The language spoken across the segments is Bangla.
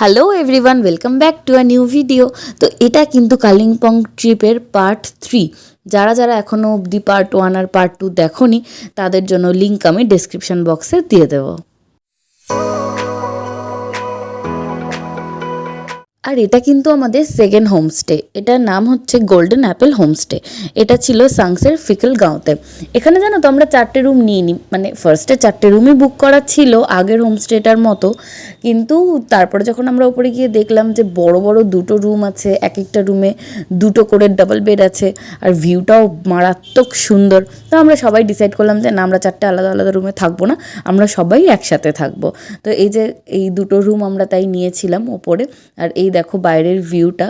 Hello everyone welcome back to a new video তো এটা কিন্তু কালিম্পং ট্রিপের পার্ট থ্রি যারা যারা এখনও অবধি পার্ট ওয়ান আর পার্ট টু দেখোনি, তাদের জন্য লিঙ্ক আমি ডেসক্রিপশন বক্সে দিয়ে দেবো। আর এটা কিন্তু আমাদের সেকেন্ড হোমস্টে এটার নাম হচ্ছে গোল্ডেন অ্যাপেল হোমস্টে এটা ছিল সাংসের ফিকল গাঁওতে। এখানে জানো তো আমরা চারটে রুম নিয়ে নিই মানে ফার্স্টে চারটে রুমই বুক করা ছিল আগের হোমস্টেটার মতো। কিন্তু তারপরে যখন আমরা ওপরে গিয়ে দেখলাম যে বড় বড় দুটো রুম আছে এক একটা রুমে দুটো করে ডাবল বেড আছে, আর ভিউটাও মারাত্মক সুন্দর। তো আমরা সবাই ডিসাইড করলাম যে না, আমরা চারটে আলাদা আলাদা রুমে থাকব না, আমরা সবাই একসাথে থাকব। তো এই যে এই দুটো রুম আমরা তাই নিয়েছিলাম ওপরে। আর এই দেখো বাইরের ভিউটা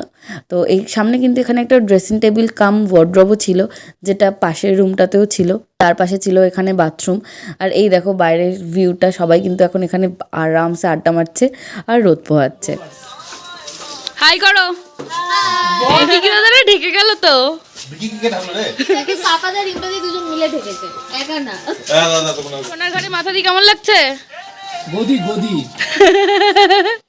তো এই সামনে কিন্তু এখানে একটা ড্রেসিং টেবিল কাম ওয়ার্ড্রবও ছিল যেটা পাশের রুমটাতেও ছিল। তার পাশে ছিল এখানে বাথরুম আর এই দেখো বাইরের ভিউটা সবাই কিন্তু এখন এখানে আরামসে আড্ডা মারছে আর রোদ পোহাচ্ছে। হাই করো। ঢেকে গেল তো। দুজন মিলে ঢেকেছে একা না। হ্যাঁ ঘরে মাথা দিয়ে কেমন লাগছে? গদি গদি।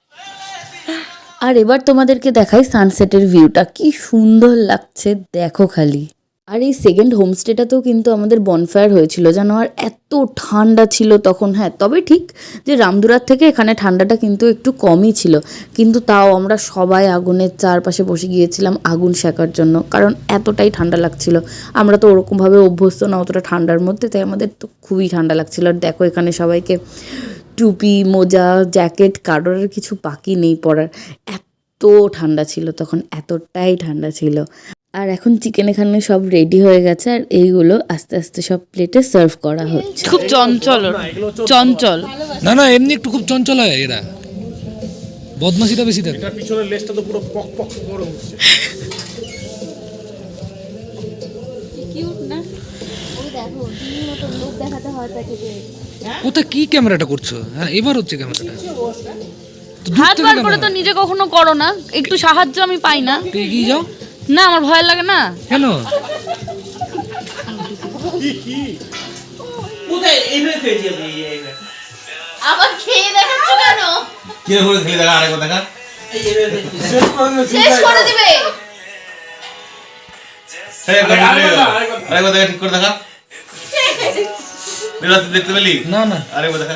আর এবার তোমাদেরকে দেখাই সানসেটের ভিউটা কি সুন্দর লাগছে, দেখো খালি। আর এই সেকেন্ড হোমস্টেটাতেও কিন্তু আমাদের বনফায়ার হয়েছিল, জানো? আর এত ঠান্ডা ছিল তখন হ্যাঁ তবে ঠিক যে রামদুরার থেকে এখানে ঠান্ডাটা কিন্তু একটু কমই ছিল। কিন্তু তাও আমরা সবাই আগুনের চারপাশে বসে গিয়েছিলাম আগুন শেখার জন্য, কারণ এতটাই ঠান্ডা লাগছিল। আমরা তো ওরকমভাবে অভ্যস্ত না, অতটা ঠান্ডার মধ্যে, তাই আমাদের তো খুবই ঠান্ডা লাগছিল। আর দেখো এখানে সবাইকে। টুপি মোজা জ্যাকেট কারোর কিছু বাকি নেই পরার। এত ঠান্ডা ছিল তখন এতটাই ঠান্ডা ছিল। আর এখন চিকেন এখানে সব রেডি হয়ে গেছে আর এইগুলো আস্তে আস্তে সব প্লেটে সার্ভ করা হচ্ছে। খুব চঞ্চল চঞ্চল। না না এমনি একটু খুব চঞ্চল হয় এরা। বদমাশিটা বেশি থাকে পিছনের লেজটা তো পুরো পক পক করে উঠছে কিউট না? ওই দেখো দিনের মতো লোক দেখাতে হয় প্যাকেটে কোথায় কি ক্যামেরাটা করছ? হ্যাঁ এবার হচ্ছে ক্যামেরাটা। হাত বার করে তো নিজে কখনো করো না। একটু সাহায্য আমি পাই না। তুই এগিয়ে যাও। না আমার ভয় লাগে না। কেন? আবার খেয়ে দেখাচ্ছ কেন? কি করে খেলে দেখা শেষ করে দিবে দেখা ঠিক করে দেখা। বিরাতে দেখতে পেলি না না দেখা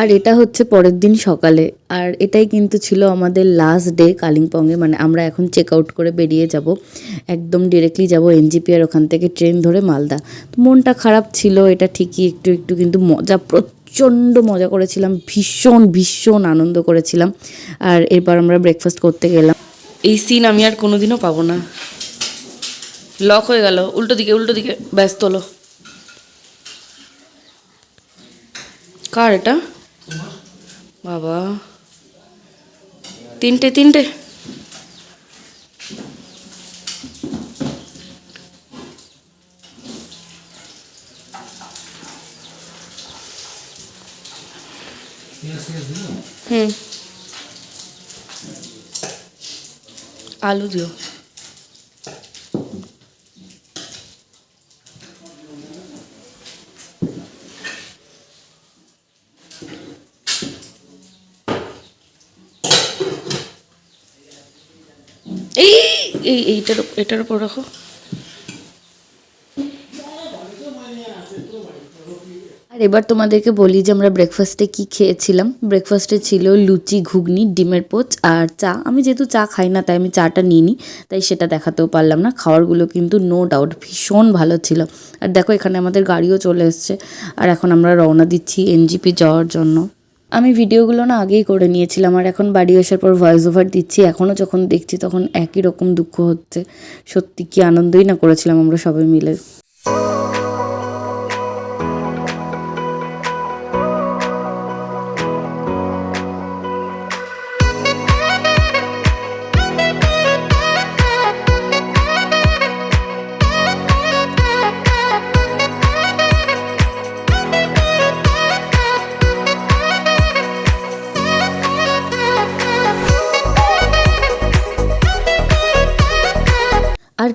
আর এটা হচ্ছে পরের দিন সকালে। আর এটাই কিন্তু ছিল আমাদের লাস্ট ডে কালিম্পংয়ে। মানে আমরা এখন চেক আউট করে বেরিয়ে যাব। একদম ডিরেক্টলি যাব এনজিপি আর ওখান থেকে ট্রেন ধরে মালদা। তো মনটা খারাপ ছিল এটা ঠিকই একটু একটু কিন্তু মজা প্রচণ্ড মজা করেছিলাম। ভীষণ ভীষণ আনন্দ করেছিলাম। আর এরপর আমরা ব্রেকফাস্ট করতে গেলাম। এই সিন আমি আর কোনোদিনও পাবো না। লক হয়ে গেল। উল্টো দিকে উল্টো দিকে। ব্যস্ত হলো কার এটা? বাবা। তিনটে তিনটে। হুম। আলু দিও। এই এই এইটার এটার উপর রাখো। আর এবার তোমাদেরকে বলি যে আমরা ব্রেকফাস্টে কি খেয়েছিলাম। ব্রেকফাস্টে ছিল লুচি, ঘুগনি, ডিমের পোচ আর চা। আমি যেহেতু চা খাই না, তাই আমি চাটা নিই নি তাই সেটা দেখাতেও পারলাম না। খাওয়ারগুলো কিন্তু নো ডাউট ভীষণ ভালো ছিল। আর দেখো এখানে আমাদের গাড়িও চলে এসছে। আর এখন আমরা রওনা দিচ্ছি এনজিপি যাওয়ার জন্য। আমি ভিডিওগুলো না আগেই করে নিয়েছিলাম আর এখন বাড়ি আসার পর ভয়েস ওভার দিচ্ছি। এখনও যখন দেখছি তখন একই রকম দুঃখ হচ্ছে। সত্যি কি আনন্দই না করেছিলাম আমরা সবাই মিলে।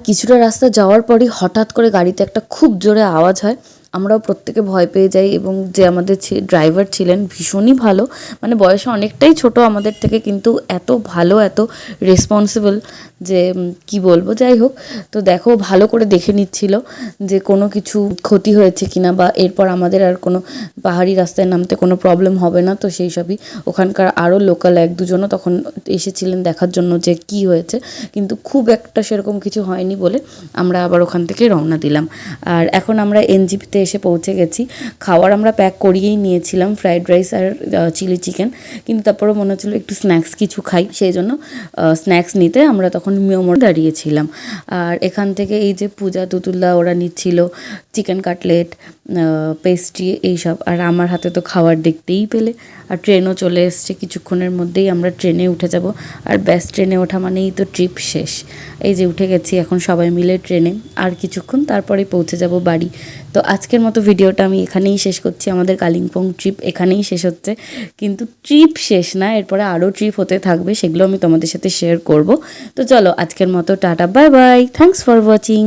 কিছুটা রাস্তা যাওয়ার পরই হঠাৎ করে গাড়িতে একটা খুব জোরে আওয়াজ হয়। আমরাও প্রত্যেকে ভয় পেয়ে যাই এবং যে আমাদের ড্রাইভার ছিলেন ভীষণই ভালো। মানে বয়সে অনেকটাই ছোট আমাদের থেকে কিন্তু এত ভালো, এত রেসপন্সিবল যে কি বলব? যাই হোক, তো দেখো ভালো করে দেখে নিচ্ছিল যে কোনো কিছু ক্ষতি হয়েছে কিনা বা এরপর আমাদের আর কোনো পাহাড়ি রাস্তায় নামতে কোনো প্রবলেম হবে না। তো সেই সবই ওখানকার আরও লোকাল এক দুজনও তখন এসেছিলেন দেখার জন্য যে কি হয়েছে। কিন্তু খুব একটা সেরকম কিছু হয়নি বলে আমরা আবার ওখান থেকে রওনা দিলাম। আর এখন আমরা এনজিপিতে এসে পৌঁছে গেছি। খাওয়ার আমরা প্যাক করিয়েই নিয়েছিলাম ফ্রাইড রাইস আর চিলি চিকেন কিন্তু তারপরে মনে হচ্ছিল একটু স্ন্যাক্স কিছু খাই। সেই জন্য স্ন্যাক্স নিতে আমরা তখন মিয়মর দাঁড়িয়েছিলাম। আর এখান থেকে এই যে পূজা তুতুল্লা ওরা নিচ্ছিল চিকেন কাটলেট পেস্ট্রি এইসব। আর আমার হাতে তো খাবার দেখতেই পেলে। আর ট্রেনও চলে এসছে। কিছুক্ষণের মধ্যেই আমরা ট্রেনে উঠে যাব। আর ব্যাস ট্রেনে ওঠা মানেই তো ট্রিপ শেষ। এই যে উঠে গেছি, এখন সবাই মিলে ট্রেনে আর কিছুক্ষণ তারপরে পৌঁছে যাব বাড়ি। তো আজকের মতো ভিডিওটা আমি এখানেই শেষ করছি। আমাদের কালিম্পং ট্রিপ এখানেই শেষ হচ্ছে। কিন্তু ট্রিপ শেষ না, এরপরে আরও ট্রিপ হতে থাকবে, সেগুলো আমি তোমাদের সাথে শেয়ার করব। তো চলো, আজকের মতো tata bye bye thanks for watching